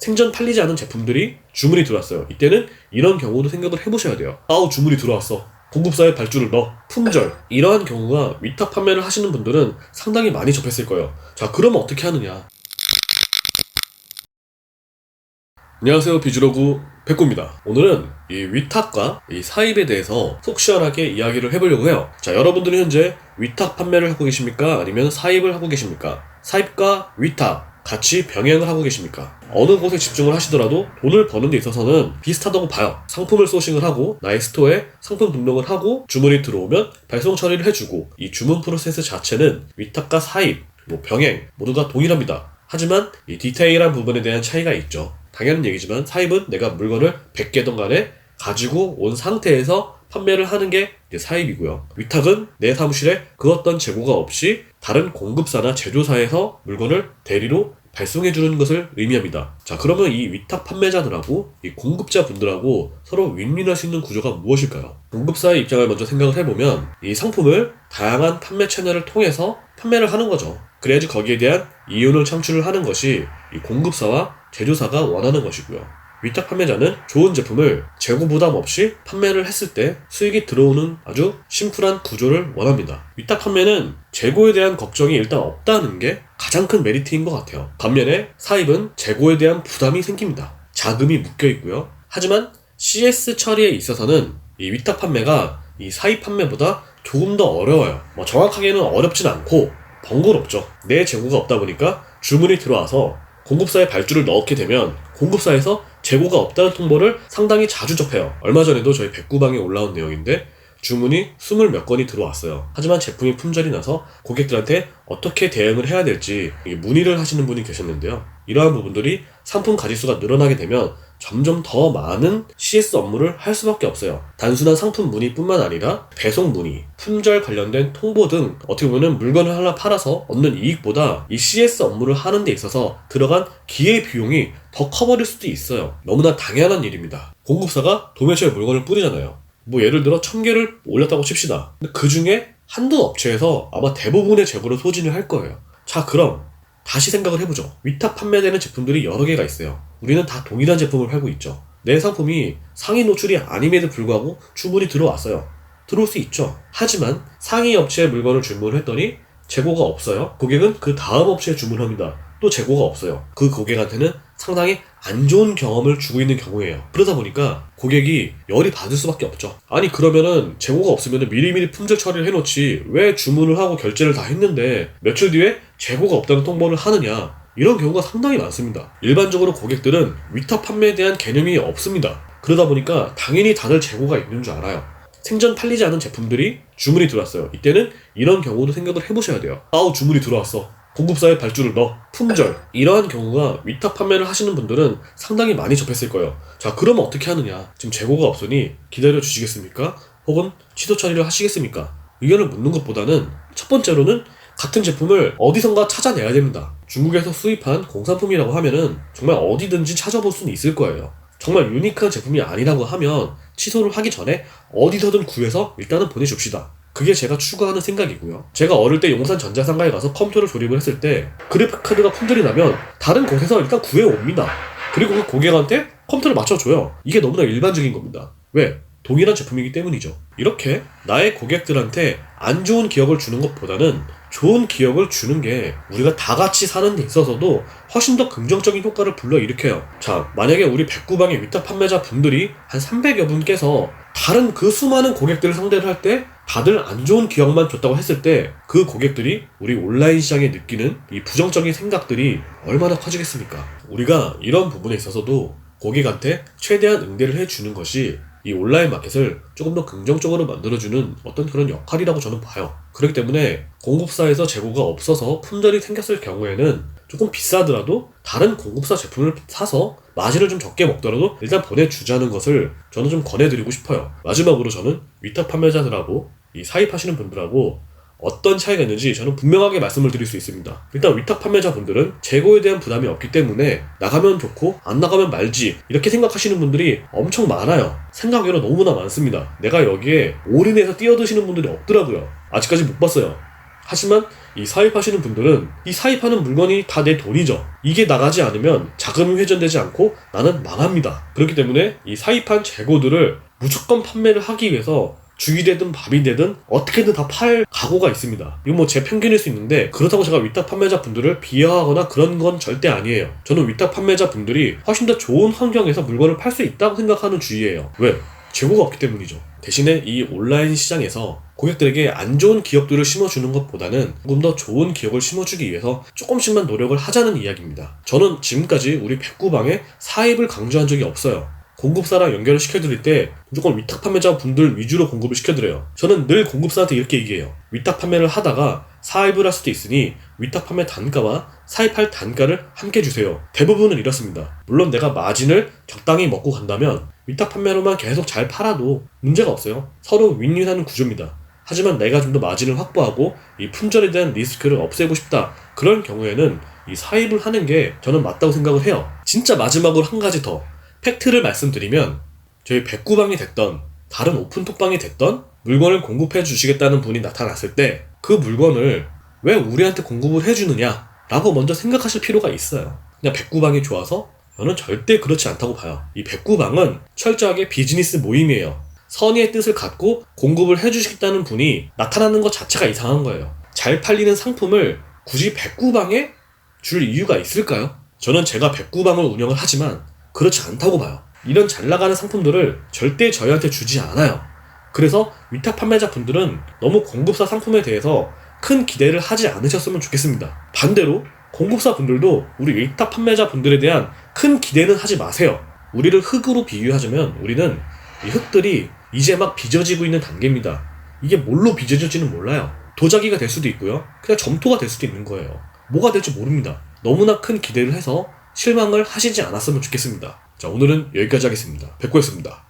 생전 팔리지 않은 제품들이 주문이 들어왔어요. 이때는 이런 경우도 생각을 해보셔야 돼요. 아우 주문이 들어왔어. 공급사에 발주를 넣어. 품절. 이러한 경우가 위탁 판매를 하시는 분들은 상당히 많이 접했을 거예요. 자, 그러면 어떻게 하느냐? 안녕하세요. 비주로구 백구입니다. 오늘은 이 위탁과 이 사입에 대해서 속 시원하게 이야기를 해보려고 해요. 자, 여러분들은 현재 위탁 판매를 하고 계십니까? 아니면 사입을 하고 계십니까? 사입과 위탁 같이 병행을 하고 계십니까? 어느 곳에 집중을 하시더라도 돈을 버는 데 있어서는 비슷하다고 봐요. 상품을 소싱을 하고 나의 스토어에 상품 등록을 하고 주문이 들어오면 발송 처리를 해주고 이 주문 프로세스 자체는 위탁과 사입, 뭐 병행 모두가 동일합니다. 하지만 이 디테일한 부분에 대한 차이가 있죠. 당연한 얘기지만 사입은 내가 물건을 100개든 간에 가지고 온 상태에서 판매를 하는 게 사입이고요. 위탁은 내 사무실에 그 어떤 재고가 없이 다른 공급사나 제조사에서 물건을 대리로 발송해 주는 것을 의미합니다. 자, 그러면 이 위탁 판매자들하고 이 공급자 분들하고 서로 윈윈할 수 있는 구조가 무엇일까요? 공급사의 입장을 먼저 생각을 해보면 이 상품을 다양한 판매 채널을 통해서 판매를 하는 거죠. 그래야지 거기에 대한 이윤을 창출을 하는 것이 이 공급사와 제조사가 원하는 것이고요. 위탁 판매자는 좋은 제품을 재고 부담 없이 판매를 했을 때 수익이 들어오는 아주 심플한 구조를 원합니다. 위탁 판매는 재고에 대한 걱정이 일단 없다는 게 가장 큰 메리트인 것 같아요. 반면에 사입은 재고에 대한 부담이 생깁니다. 자금이 묶여 있고요. 하지만 CS 처리에 있어서는 이 위탁 판매가 이 사입 판매보다 조금 더 어려워요. 뭐 정확하게는 어렵진 않고 번거롭죠. 내 재고가 없다 보니까 주문이 들어와서 공급사에 발주를 넣게 되면 공급사에서 재고가 없다는 통보를 상당히 자주 접해요. 얼마 전에도 저희 백구방에 올라온 내용인데 주문이 스물 몇 건이 들어왔어요. 하지만 제품이 품절이 나서 고객들한테 어떻게 대응을 해야 될지 문의를 하시는 분이 계셨는데요. 이러한 부분들이 상품 가짓수가 늘어나게 되면 점점 더 많은 CS 업무를 할 수밖에 없어요. 단순한 상품 문의뿐만 아니라 배송 문의, 품절 관련된 통보 등 어떻게 보면 물건을 하나 팔아서 얻는 이익보다 이 CS 업무를 하는 데 있어서 들어간 기회 비용이 더 커버릴 수도 있어요. 너무나 당연한 일입니다. 공급사가 도매처에 물건을 뿌리잖아요. 뭐 예를 들어 천 개를 올렸다고 칩시다. 근데 그 중에 한두 업체에서 아마 대부분의 재고를 소진을 할 거예요. 자, 그럼 다시 생각을 해보죠. 위탁 판매되는 제품들이 여러 개가 있어요. 우리는 다 동일한 제품을 팔고 있죠. 내 상품이 상위 노출이 아님에도 불구하고 주문이 들어왔어요. 들어올 수 있죠. 하지만 상위 업체에 물건을 주문을 했더니 재고가 없어요. 고객은 그 다음 업체에 주문합니다. 또 재고가 없어요. 그 고객한테는 상당히 안 좋은 경험을 주고 있는 경우예요. 그러다 보니까 고객이 열이 받을 수밖에 없죠. 아니 그러면은 재고가 없으면 미리미리 품절 처리를 해놓지 왜 주문을 하고 결제를 다 했는데 며칠 뒤에 재고가 없다는 통보를 하느냐 이런 경우가 상당히 많습니다. 일반적으로 고객들은 위탁 판매에 대한 개념이 없습니다. 그러다 보니까 당연히 다들 재고가 있는 줄 알아요. 생전 팔리지 않은 제품들이 주문이 들어왔어요. 이때는 이런 경우도 생각을 해보셔야 돼요. 아우 주문이 들어왔어. 공급사에 발주를 넣어. 품절. 이러한 경우가 위탁 판매를 하시는 분들은 상당히 많이 접했을 거예요. 자, 그러면 어떻게 하느냐? 지금 재고가 없으니 기다려 주시겠습니까? 혹은 취소 처리를 하시겠습니까? 의견을 묻는 것보다는 첫 번째로는 같은 제품을 어디선가 찾아내야 됩니다. 중국에서 수입한 공산품이라고 하면은 정말 어디든지 찾아볼 수는 있을 거예요. 정말 유니크한 제품이 아니라고 하면 취소를 하기 전에 어디서든 구해서 일단은 보내줍시다. 그게 제가 추구하는 생각이고요. 제가 어릴 때 용산 전자상가에 가서 컴퓨터를 조립을 했을 때 그래픽카드가 품절이 나면 다른 곳에서 일단 구해옵니다. 그리고 그 고객한테 컴퓨터를 맞춰줘요. 이게 너무나 일반적인 겁니다. 왜? 동일한 제품이기 때문이죠. 이렇게 나의 고객들한테 안 좋은 기억을 주는 것보다는 좋은 기억을 주는 게 우리가 다 같이 사는 데 있어서도 훨씬 더 긍정적인 효과를 불러일으켜요. 자, 만약에 우리 백구방의 위탁 판매자 분들이 한 300여 분께서 다른 그 수많은 고객들을 상대를 할 때 다들 안 좋은 기억만 줬다고 했을 때 그 고객들이 우리 온라인 시장에 느끼는 이 부정적인 생각들이 얼마나 커지겠습니까? 우리가 이런 부분에 있어서도 고객한테 최대한 응대를 해주는 것이 이 온라인 마켓을 조금 더 긍정적으로 만들어주는 어떤 그런 역할이라고 저는 봐요. 그렇기 때문에 공급사에서 재고가 없어서 품절이 생겼을 경우에는 조금 비싸더라도 다른 공급사 제품을 사서 마진을 좀 적게 먹더라도 일단 보내주자는 것을 저는 좀 권해드리고 싶어요. 마지막으로 저는 위탁 판매자들하고 이 사입하시는 분들하고 어떤 차이가 있는지 저는 분명하게 말씀을 드릴 수 있습니다. 일단 위탁 판매자분들은 재고에 대한 부담이 없기 때문에 나가면 좋고 안 나가면 말지 이렇게 생각하시는 분들이 엄청 많아요. 생각외로 너무나 많습니다. 내가 여기에 올인해서 뛰어드시는 분들이 없더라고요. 아직까지 못 봤어요. 하지만 이 사입하시는 분들은 이 사입하는 물건이 다 내 돈이죠. 이게 나가지 않으면 자금이 회전되지 않고 나는 망합니다. 그렇기 때문에 이 사입한 재고들을 무조건 판매를 하기 위해서 죽이 되든 밥이 되든 어떻게든 다 팔 각오가 있습니다. 이건 뭐 제 편견일 수 있는데 그렇다고 제가 위탁 판매자 분들을 비하하거나 그런 건 절대 아니에요. 저는 위탁 판매자 분들이 훨씬 더 좋은 환경에서 물건을 팔 수 있다고 생각하는 주의예요. 왜? 재고가 없기 때문이죠. 대신에 이 온라인 시장에서 고객들에게 안 좋은 기업들을 심어주는 것보다는 조금 더 좋은 기업을 심어주기 위해서 조금씩만 노력을 하자는 이야기입니다. 저는 지금까지 우리 백구방에 사입을 강조한 적이 없어요. 공급사랑 연결을 시켜드릴 때 무조건 위탁 판매자 분들 위주로 공급을 시켜드려요. 저는 늘 공급사한테 이렇게 얘기해요. 위탁 판매를 하다가 사입을 할 수도 있으니 위탁 판매 단가와 사입할 단가를 함께 주세요. 대부분은 이렇습니다. 물론 내가 마진을 적당히 먹고 간다면 위탁 판매로만 계속 잘 팔아도 문제가 없어요. 서로 윈윈하는 구조입니다. 하지만 내가 좀 더 마진을 확보하고 이 품절에 대한 리스크를 없애고 싶다. 그런 경우에는 이 사입을 하는 게 저는 맞다고 생각을 해요. 진짜 마지막으로 한 가지 더. 팩트를 말씀드리면 저희 백구방이 됐던 다른 오픈 톡방이 됐던 물건을 공급해 주시겠다는 분이 나타났을 때 그 물건을 왜 우리한테 공급을 해주느냐 라고 먼저 생각하실 필요가 있어요. 그냥 백구방이 좋아서 저는 절대 그렇지 않다고 봐요. 이 백구방은 철저하게 비즈니스 모임이에요. 선의의 뜻을 갖고 공급을 해주시겠다는 분이 나타나는 것 자체가 이상한 거예요. 잘 팔리는 상품을 굳이 백구방에 줄 이유가 있을까요? 저는 제가 백구방을 운영을 하지만 그렇지 않다고 봐요. 이런 잘 나가는 상품들을 절대 저희한테 주지 않아요. 그래서 위탁 판매자 분들은 너무 공급사 상품에 대해서 큰 기대를 하지 않으셨으면 좋겠습니다. 반대로 공급사 분들도 우리 위탁 판매자 분들에 대한 큰 기대는 하지 마세요. 우리를 흙으로 비유하자면 우리는 이 흙들이 이제 막 빚어지고 있는 단계입니다. 이게 뭘로 빚어질지는 몰라요. 도자기가 될 수도 있고요. 그냥 점토가 될 수도 있는 거예요. 뭐가 될지 모릅니다. 너무나 큰 기대를 해서 실망을 하시지 않았으면 좋겠습니다. 자, 오늘은 여기까지 하겠습니다. 백구였습니다.